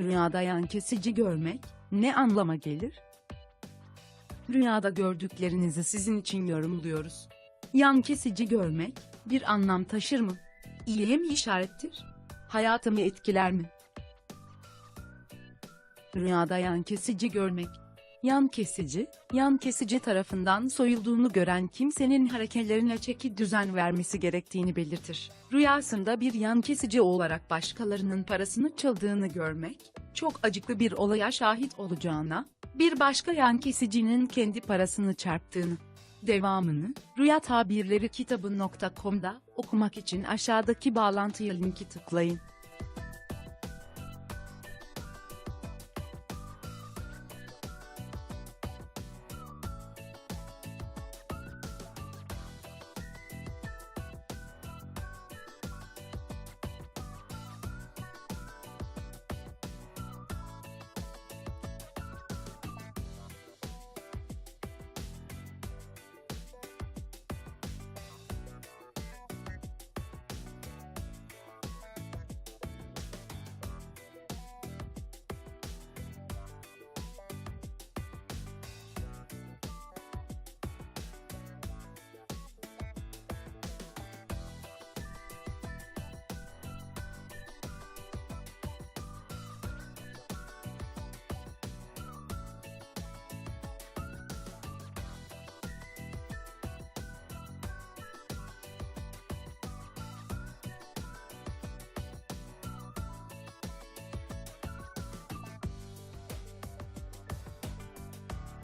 Rüyada yan kesici görmek ne anlama gelir? Rüyada gördüklerinizi sizin için yorumluyoruz. Yan kesici görmek bir anlam taşır mı? İyiye mi işarettir? Hayatımı etkiler mi? Rüyada yan kesici görmek. Yan kesici, yan kesici tarafından soyulduğunu gören kimsenin hareketlerine çeki düzen vermesi gerektiğini belirtir. Rüyasında bir yan kesici olarak başkalarının parasını çaldığını görmek, çok acıklı bir olaya şahit olacağına, bir başka yan kesicinin kendi parasını çarptığını, devamını, Rüya Tabirleri kitabı.com'da okumak için aşağıdaki bağlantıya linki tıklayın.